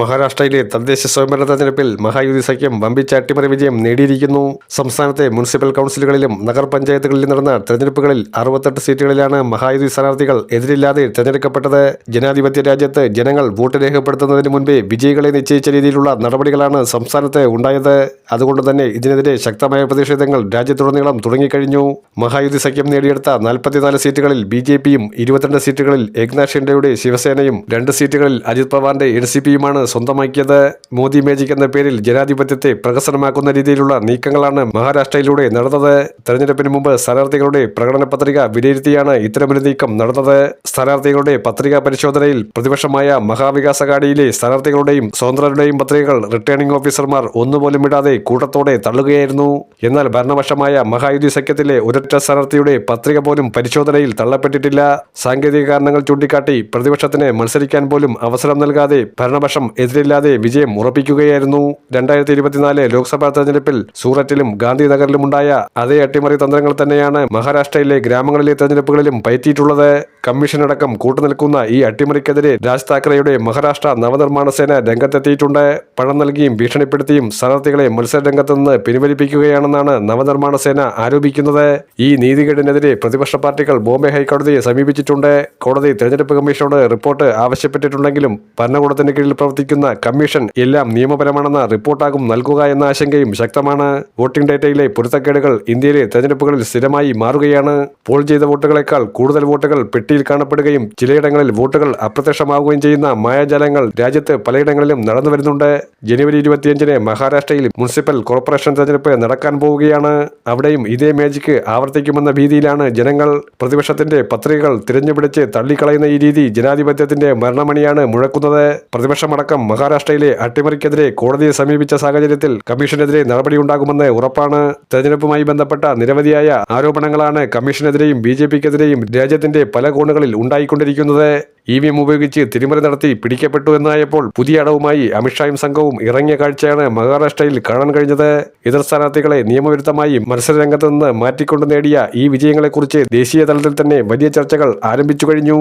മഹാരാഷ്ട്രയിലെ തദ്ദേശ സ്വയംഭരണ തെരഞ്ഞെടുപ്പിൽ മഹായുതി സഖ്യം വമ്പിച്ച അട്ടിമറി വിജയം നേടിയിരിക്കുന്നു. സംസ്ഥാനത്തെ മുനിസിപ്പൽ കൗൺസിലുകളിലും നഗരപഞ്ചായത്തുകളിലും നടന്ന തെരഞ്ഞെടുപ്പുകളിൽ അറുപത്തെട്ട് സീറ്റുകളിലാണ് മഹായുതി സ്ഥാനാർത്ഥികൾ എതിരില്ലാതെ തെരഞ്ഞെടുക്കപ്പെട്ടത്. ജനാധിപത്യ രാജ്യത്ത് ജനങ്ങൾ വോട്ട് രേഖപ്പെടുത്തുന്നതിന് മുൻപേ വിജയികളെ നിശ്ചയിച്ച രീതിയിലുള്ള നടപടികളാണ് സംസ്ഥാനത്ത് ഉണ്ടായത്. അതുകൊണ്ട് തന്നെ ഇതിനെതിരെ ശക്തമായ പ്രതിഷേധങ്ങൾ രാജ്യത്തുടനീളം തുടങ്ങിക്കഴിഞ്ഞു. മഹായുതി സഖ്യം നേടിയെടുത്ത നാൽപ്പത്തിനാല് സീറ്റുകളിൽ ബി ജെ പിയും ഇരുപത്തിരണ്ട് സീറ്റുകളിൽ ഏക്നാഥ് ശിവസേനയും രണ്ട് സീറ്റുകളിൽ അജിത് പവാറിന്റെ എൻ സി പിയുമാണ് സ്വന്തമാക്കിയത് മോദി മേജിക് എന്ന പേരിൽ ജനാധിപത്യത്തെ പ്രകസനമാക്കുന്ന രീതിയിലുള്ള നീക്കങ്ങളാണ് മഹാരാഷ്ട്രയിലൂടെ നടന്നത്. തെരഞ്ഞെടുപ്പിന് മുമ്പ് സ്ഥാനാർത്ഥികളുടെ പ്രകടന പത്രിക വിലയിരുത്തിയാണ് ഇത്തരമൊരു നീക്കം നടന്നത്. സ്ഥാനാർത്ഥികളുടെ പത്രികാ പരിശോധനയിൽ പ്രതിപക്ഷമായ മഹാവികാസ് അഘാഡിയിലെ സ്ഥാനാർത്ഥികളുടെയും സ്വതന്ത്രരുടെയും പത്രികകൾ റിട്ടേണിംഗ് ഓഫീസർമാർ ഒന്നുപോലും ഇടാതെ കൂട്ടത്തോടെ തള്ളുകയായിരുന്നു. എന്നാൽ ഭരണപക്ഷമായ മഹായുതി സഖ്യത്തിലെ ഒരൊറ്റ സ്ഥാനാർത്ഥിയുടെ പത്രിക പോലും പരിശോധനയിൽ തള്ളപ്പെട്ടിട്ടില്ല. സാങ്കേതിക കാരണങ്ങൾ ചൂണ്ടിക്കാട്ടി പ്രതിപക്ഷത്തിന് മത്സരിക്കാൻ പോലും അവസരം നൽകാതെ ഭരണപക്ഷം എതിരില്ലാതെ വിജയം ഉറപ്പിക്കുകയായിരുന്നു. രണ്ടായിരത്തി ഇരുപത്തിനാല് ലോക്സഭാ തെരഞ്ഞെടുപ്പിൽ സൂററ്റിലും ഗാന്ധിനഗറിലുമുണ്ടായ അതേ അട്ടിമറി തന്ത്രങ്ങൾ തന്നെയാണ് മഹാരാഷ്ട്രയിലെ ഗ്രാമങ്ങളിലെ തെരഞ്ഞെടുപ്പുകളിലും പയറ്റിയിട്ടുള്ളത്. കമ്മീഷനടക്കം കൂട്ടുനിൽക്കുന്ന ഈ അട്ടിമറിക്കെതിരെ രാജ് താക്കറെയുടെ മഹാരാഷ്ട്ര നവനിർമ്മാണ സേന രംഗത്തെത്തിയിട്ടുണ്ട്. പണം നൽകിയും ഭീഷണിപ്പെടുത്തിയും സ്ഥാനാർത്ഥികളെ മത്സരരംഗത്ത് നിന്ന് പിൻവലിപ്പിക്കുകയാണെന്നാണ് നവനിർമ്മാണ സേന ആരോപിക്കുന്നത്. ഈ നീതികേടിനെതിരെ പ്രതിപക്ഷ പാർട്ടികൾ ബോംബെ ഹൈക്കോടതിയെ സമീപിച്ചിട്ടുണ്ട്. കോടതി തെരഞ്ഞെടുപ്പ് കമ്മീഷനോട് റിപ്പോർട്ട് ആവശ്യപ്പെട്ടിട്ടുണ്ടെങ്കിലും ഭരണകൂടത്തിന് കീഴിൽ പ്രവർത്തിക്കുന്ന കമ്മീഷൻ എല്ലാം നിയമപരമാണെന്ന റിപ്പോർട്ടാകും നൽകുക എന്ന ആശങ്കയും ശക്തമാണ്. വോട്ടിംഗ് ഡേറ്റയിലെ പൊരുത്തക്കേടുകൾ ഇന്ത്യയിലെ തെരഞ്ഞെടുപ്പുകളിൽ സ്ഥിരമായി മാറുകയാണ്. പോൾ ചെയ്ത വോട്ടുകളെക്കാൾ കൂടുതൽ വോട്ടുകൾ പെട്ടിയിൽ കാണപ്പെടുകയും ചിലയിടങ്ങളിൽ വോട്ടുകൾ അപ്രത്യക്ഷമാവുകയും ചെയ്യുന്ന മായാജാലങ്ങൾ രാജ്യത്ത് പലയിടങ്ങളിലും നടന്നു വരുന്നുണ്ട്. ജനുവരി ഇരുപത്തിയഞ്ചിന് മഹാരാഷ്ട്രയിൽ മുനിസിപ്പൽ കോർപ്പറേഷൻ തെരഞ്ഞെടുപ്പ് നടക്കാൻ പോവുകയാണ്. അവിടെയും ഇതേ മാജിക്ക് ആവർത്തിക്കുമെന്ന ഭീതിയിലാണ് ജനങ്ങൾ. പ്രതിപക്ഷത്തിന്റെ പത്രികകൾ തിരഞ്ഞുപിടിച്ച് തള്ളിക്കളയുന്ന ഈ രീതി ജനാധിപത്യത്തിന്റെ മരണമണിയാണ് മുഴക്കുന്നത്. പ്രതിപക്ഷമടക്കം മഹാരാഷ്ട്രയിലെ അട്ടിമറിക്കെതിരെ കോടതിയെ സമീപിച്ച സാഹചര്യത്തിൽ കമ്മീഷനെതിരെ നടപടിയുണ്ടാകുമെന്ന് ഉറപ്പാണ്. തെരഞ്ഞെടുപ്പുമായി ബന്ധപ്പെട്ട നിരവധിയായ ആരോപണങ്ങളാണ് കമ്മീഷനെതിരെയും ബി ജെ പിക്കെതിരെയും രാജ്യത്തിന്റെ പല കോണുകളിൽ ഉണ്ടായിക്കൊണ്ടിരിക്കുന്നത്. ഇ വി എം ഉപയോഗിച്ച് തിരിമറി നടത്തി പിടിക്കപ്പെട്ടു എന്നായപ്പോൾ പുതിയ അടവുമായി അമിത്ഷായും സംഘവും ഇറങ്ങിയ കാഴ്ചയാണ് മഹാരാഷ്ട്രയിൽ കാണാൻ കഴിഞ്ഞത്. എതിർ സ്ഥാനാർത്ഥികളെ നിയമവിരുദ്ധമായി മത്സരരംഗത്ത് നിന്ന് മാറ്റിക്കൊണ്ട് നേടിയ ഈ വിജയങ്ങളെക്കുറിച്ച് ദേശീയ തലത്തിൽ തന്നെ വലിയ ചർച്ചകൾ ആരംഭിച്ചു കഴിഞ്ഞു.